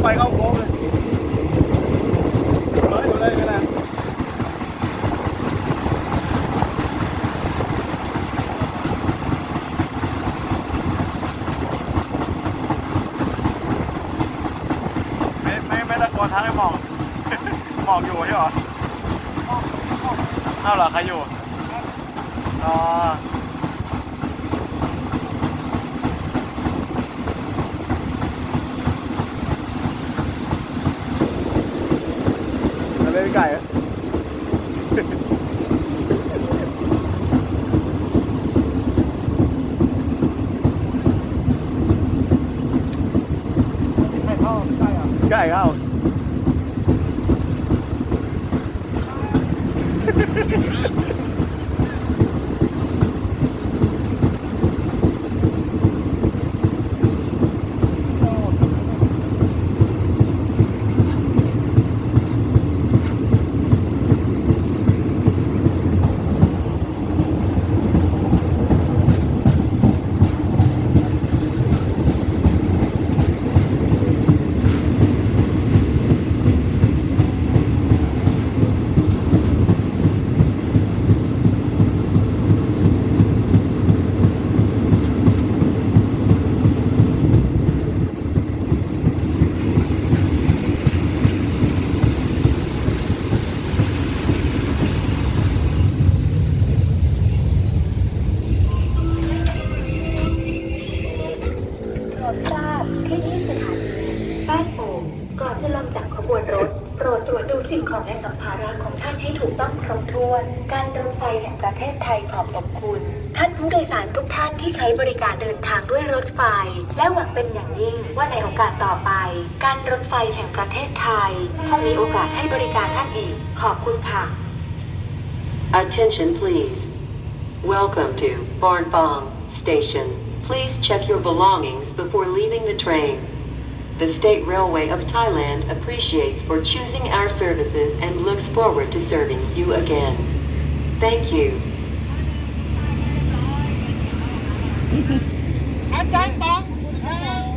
ถไฟเข้าโค้งเลยเฮ้ยดูเลยไม่เป็นไรไม่ไม่ไม่ตะโกนทักให้มองมองอยู่ใช่เหรออ้าวเหรอใครอยู่ อ๋อ chơi với cày á. Cày không รทราบที่นี่สถานีบ้านโป่งก่อนจะลงจากขบวนรถ โปรดตรวจดูสิ่งของและสัมภาระของท่านให้ถูกต้องครบถ้วน การรถไฟแห่งประเทศไทยขอบขอบคุณ ท่านผู้โดยสารทุกท่านที่ใช้บริการเดินทางด้วยรถไฟ และหวังเป็นอย่างยิ่งว่าในโอกาสต่อไป การรถไฟแห่งประเทศไทยคงมีโอกาสให้บริการท่านอีก ขอบคุณค่ะ Attention please. Welcome to Barnbong Station. Please check your belongings before leaving the train. The State Railway of Thailand appreciates for choosing our services and looks forward to serving you again. Thank you. อาจารย์ปอง